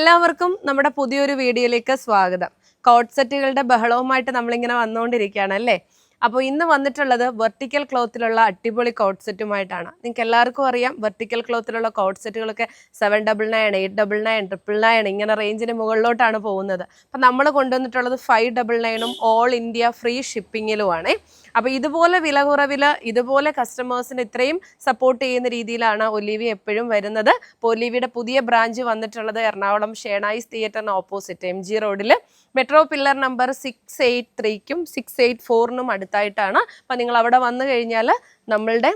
എല്ലാവർക്കും നമ്മുടെ പുതിയൊരു വീഡിയോയിലേക്ക് സ്വാഗതം. കോട്ട് സെറ്റുകളുടെ ബഹളവുമായിട്ട് നമ്മളിങ്ങനെ വന്നുകൊണ്ടിരിക്കുകയാണ് അല്ലേ? അപ്പോൾ ഇന്ന് വന്നിട്ടുള്ളത് വെർട്ടിക്കൽ ക്ലോത്തിലുള്ള അടിപൊളി കോട്ട് സെറ്റുമായിട്ടാണ് നിങ്ങൾക്ക് എല്ലാവർക്കും അറിയാം വെർട്ടിക്കൽ ക്ലോത്തിലുള്ള coat സെറ്റുകളൊക്കെ seven double nine eight double nine triple nine ഇങ്ങനെ റേഞ്ചിന് മുകളിലോട്ടാണ് പോകുന്നത്. അപ്പം നമ്മൾ കൊണ്ടുവന്നിട്ടുള്ളത് ഫൈവ് ഡബിൾ നയനും ഓൾ ഇന്ത്യ ഫ്രീ ഷിപ്പിങ്ങിലുമാണേ. അപ്പോൾ ഇതുപോലെ വില കുറവിൽ ഇതുപോലെ കസ്റ്റമേഴ്സിന് ഇത്രയും സപ്പോർട്ട് ചെയ്യുന്ന രീതിയിലാണ് ഒലിവി എപ്പോഴും വരുന്നത്. അപ്പോൾ ഒലിവിയുടെ പുതിയ ബ്രാഞ്ച് വന്നിട്ടുള്ളത് എറണാകുളം ഷേണായിസ് തിയേറ്ററിന് ഓപ്പോസിറ്റ് എം ജി റോഡിൽ metro pillar number six eight ത്രീക്കും six eight ഫോറിനും അടുത്തായിട്ടാണ്. അപ്പോൾ നിങ്ങൾ അവിടെ വന്നു കഴിഞ്ഞാൽ നമ്മളുടെ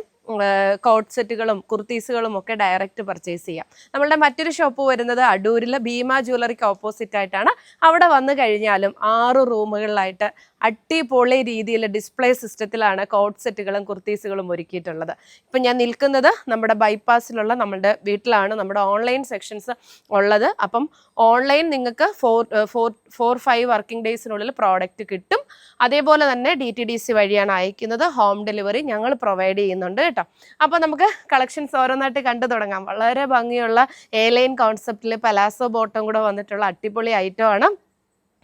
കോട്ട് സെറ്റുകളും കുർത്തീസുകളും ഒക്കെ ഡയറക്റ്റ് പർച്ചേസ് ചെയ്യാം. നമ്മളുടെ മറ്റൊരു ഷോപ്പ് വരുന്നത് അടൂരിലെ ഭീമ ജ്വല്ലറിക്ക് ഓപ്പോസിറ്റ് ആയിട്ടാണ്. അവിടെ വന്നു കഴിഞ്ഞാലും ആറ് റൂമുകളിലായിട്ട് അടിപൊളി രീതിയിൽ ഡിസ്പ്ലേ സിസ്റ്റത്തിലാണ് കോട്ട് സെറ്റുകളും കുർത്തീസുകളും ഒരുക്കിയിട്ടുള്ളത്. ഇപ്പം ഞാൻ നിൽക്കുന്നത് നമ്മുടെ ബൈപ്പാസിലുള്ള നമ്മുടെ വീട്ടിലാണ്. നമ്മുടെ ഓൺലൈൻ സെക്ഷൻസ് ഉള്ളത്. അപ്പം ഓൺലൈൻ നിങ്ങൾക്ക് four four four five working ഡേയ്സിനുള്ളിൽ product കിട്ടും. അതേപോലെ തന്നെ ഡി ടി ഡി സി വഴിയാണ് അയക്കുന്നത്. ഹോം ഡെലിവറി ഞങ്ങൾ പ്രൊവൈഡ് ചെയ്യുന്നുണ്ട് കേട്ടോ. അപ്പോൾ നമുക്ക് കളക്ഷൻസ് ഓരോന്നായിട്ട് കണ്ടു തുടങ്ങാം. വളരെ ഭംഗിയുള്ള എ ലൈൻ കോൺസെപ്റ്റിൽ പലാസോ ബോട്ടം കൂടെ വന്നിട്ടുള്ള അടിപൊളി ഐറ്റം ആണ്.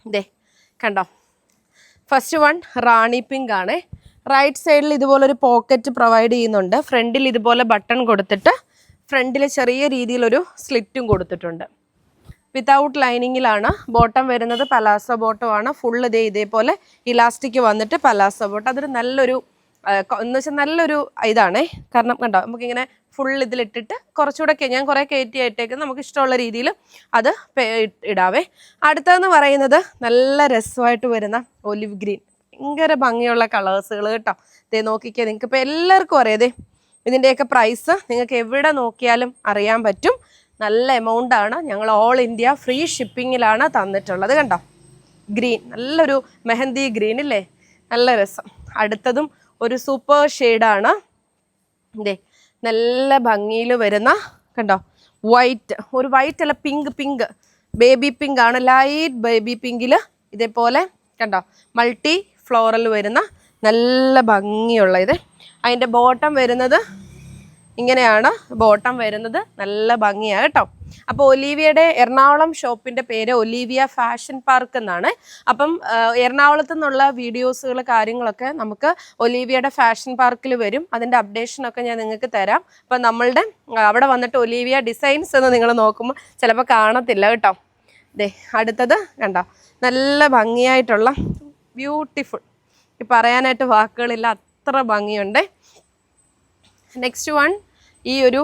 ദേ കണ്ടോ? ഫസ്റ്റ് വൺ റാണി പിങ്ക് ആണ്. റൈറ്റ് സൈഡിൽ ഇതുപോലെ ഒരു പോക്കറ്റ് പ്രൊവൈഡ് ചെയ്യുന്നുണ്ട്. ഫ്രണ്ടിൽ ഇതുപോലെ ബട്ടൺ കൊടുത്തിട്ട് ഫ്രണ്ടിൽ ചെറിയ രീതിയിലൊരു സ്ലിറ്റും കൊടുത്തിട്ടുണ്ട്. വിതൗട്ട് ലൈനിങ്ങിലാണ് ബോട്ടം വരുന്നത്. പലാസോ ബോട്ടമാണ് ഫുള്ള് ഇതേ ഇതേപോലെ ഇലാസ്റ്റിക് വന്നിട്ട് പലാസോ ബോട്ടം അതൊരു നല്ലൊരു എന്ന് വെച്ചാൽ നല്ലൊരു ഇതാണേ. കാരണം കണ്ടോ നമുക്കിങ്ങനെ ഫുൾ ഇതിലിട്ടിട്ട് കുറച്ചുകൂടെ ഞാൻ കുറേ കയറ്റി ആയിട്ടേക്ക് നമുക്ക് ഇഷ്ടമുള്ള രീതിയിൽ അത് ഇടാവേ. അടുത്തതെന്ന് പറയുന്നത് നല്ല രസമായിട്ട് വരുന്ന ഒലിവ് ഗ്രീൻ ഭയങ്കര ഭംഗിയുള്ള കളേഴ്സുകൾ കേട്ടോ ഇതേ നോക്കിക്കേ നിങ്ങൾക്ക് ഇപ്പോൾ എല്ലാവർക്കും അറിയാം. ദേ ഇതിന്റെയൊക്കെ പ്രൈസ് നിങ്ങൾക്ക് എവിടെ നോക്കിയാലും അറിയാൻ പറ്റും. നല്ല എമൗണ്ട് ആണ്. ഞങ്ങൾ ഓൾ ഇന്ത്യ ഫ്രീ ഷിപ്പിങ്ങിലാണ് തന്നിട്ടുള്ളത് കണ്ടോ? ഗ്രീൻ നല്ലൊരു മെഹന്തി ഗ്രീൻ ഇല്ലേ? നല്ല രസം. അടുത്തതും ഒരു സൂപ്പർ ഷെയ്ഡാണ്. ഇതേ നല്ല ഭംഗിയിൽ വരുന്ന കണ്ടോ വൈറ്റ് ഒരു വൈറ്റ് അല്ല പിങ്ക് പിങ്ക് ബേബി പിങ്ക് ആണ്. ലൈറ്റ് ബേബി പിങ്കിൽ ഇതേപോലെ കണ്ടോ മൾട്ടി ഫ്ലോറൽ വരുന്ന നല്ല ഭംഗിയുള്ള ഇത്. അതിന്റെ ബോട്ടം വരുന്നത് ഇങ്ങനെയാണ്. ബോട്ടം വരുന്നത് നല്ല ഭംഗിയാണ് കേട്ടോ. അപ്പോൾ ഒലീവിയയുടെ എറണാകുളം ഷോപ്പിന്റെ പേര് ഒലീവിയ ഫാഷൻ പാർക്ക് എന്നാണ്. അപ്പം എറണാകുളത്ത് നിന്നുള്ള വീഡിയോസുകൾ കാര്യങ്ങളൊക്കെ നമുക്ക് ഒലീവിയയുടെ ഫാഷൻ പാർക്കിൽ വരും. അതിന്റെ അപ്ഡേഷനൊക്കെ ഞാൻ നിങ്ങൾക്ക് തരാം. അപ്പം നമ്മളുടെ അവിടെ വന്നിട്ട് ഒലീവിയ ഡിസൈൻസ് എന്ന് നിങ്ങൾ നോക്കുമ്പോൾ ചിലപ്പോൾ കാണത്തില്ല കേട്ടോ. ദേ അടുത്തത് കണ്ടോ? നല്ല ഭംഗിയായിട്ടുള്ള ബ്യൂട്ടിഫുൾ ഈ പറയാനായിട്ട് വാക്കുകളില്ല അത്ര ഭംഗിയുണ്ട്. നെക്സ്റ്റ് വൺ ഈ ഒരു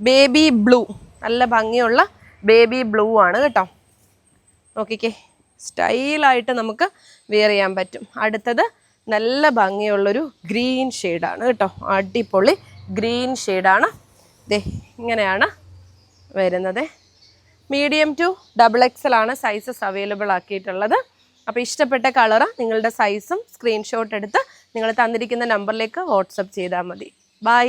ബേബി ബ്ലൂ നല്ല ഭംഗിയുള്ള ബേബി ബ്ലൂ ആണ് കേട്ടോ. നോക്കിക്കേ സ്റ്റൈലായിട്ട് നമുക്ക് വെയർ ചെയ്യാൻ പറ്റും. അടുത്തത് നല്ല ഭംഗിയുള്ളൊരു ഗ്രീൻ ഷെയ്ഡാണ് കേട്ടോ. അടിപൊളി ഗ്രീൻ ഷെയ്ഡാണ് ദേ ഇങ്ങനെയാണ് വരുന്നത്. മീഡിയം ടു ഡബിൾ എക്സൽ ആണ് സൈസസ് അവൈലബിൾ ആക്കിയിട്ടുള്ളത്. അപ്പോൾ ഇഷ്ടപ്പെട്ട കളറ് നിങ്ങളുടെ സൈസും സ്ക്രീൻഷോട്ട് എടുത്ത് നിങ്ങൾ തന്നിരിക്കുന്ന നമ്പറിലേക്ക് വാട്സപ്പ് ചെയ്താൽ മതി. ബൈ